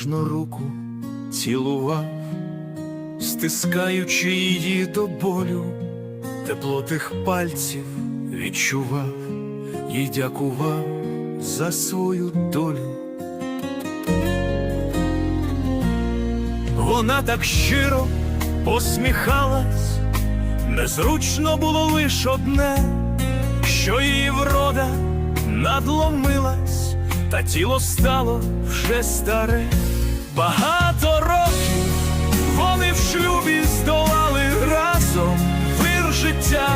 ніжно руку цілував, стискаючи її до болю, тепло тих пальців відчував і дякував за свою долю. Вона так щиро посміхалась, незручно було лиш одне, що її врода надломилась, та тіло стало вже старе. Багато років вони в шлюбі здолали разом вир життя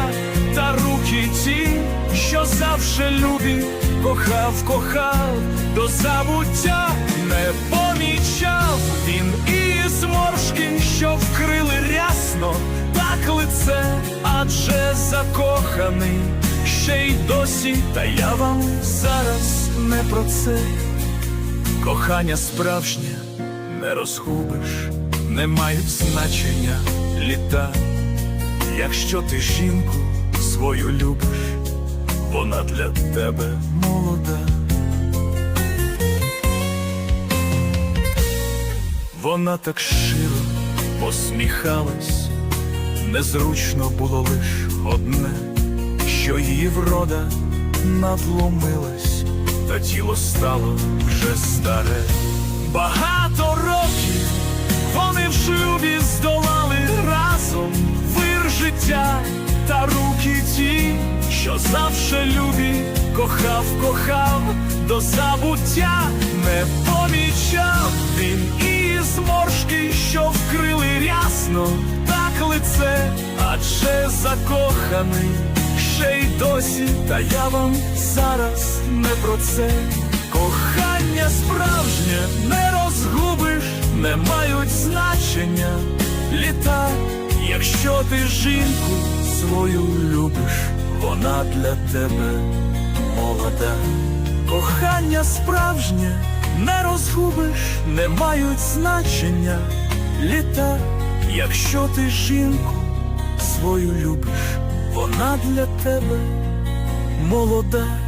та руки ті, що завше любі, кохав, кохав до забуття, не помічав він і зморшки, що вкрили рясно, так лице, адже закоханий ще й досі, та я вам зараз не про це. Кохання справжнє не розгубиш, не мають значення літа. Якщо ти жінку свою любиш, вона для тебе молода. Вона так щиро посміхалась, незручно було лиш одне, що її врода надломилась, та тіло стало вже старе. Багато життя та руки ті, що завше любі, кохав, кохав до забуття, не помічав. Він і зморшки, що вкрили рясно, так лице, адже закоханий. Ще й досі, та я вам зараз не про це. Кохання справжнє не розгубиш, не мають значення. Літа, ти жінку свою любиш, вона для тебе молода. Кохання справжнє не розгубиш, не мають значення літа, якщо ти жінку свою любиш, вона для тебе молода.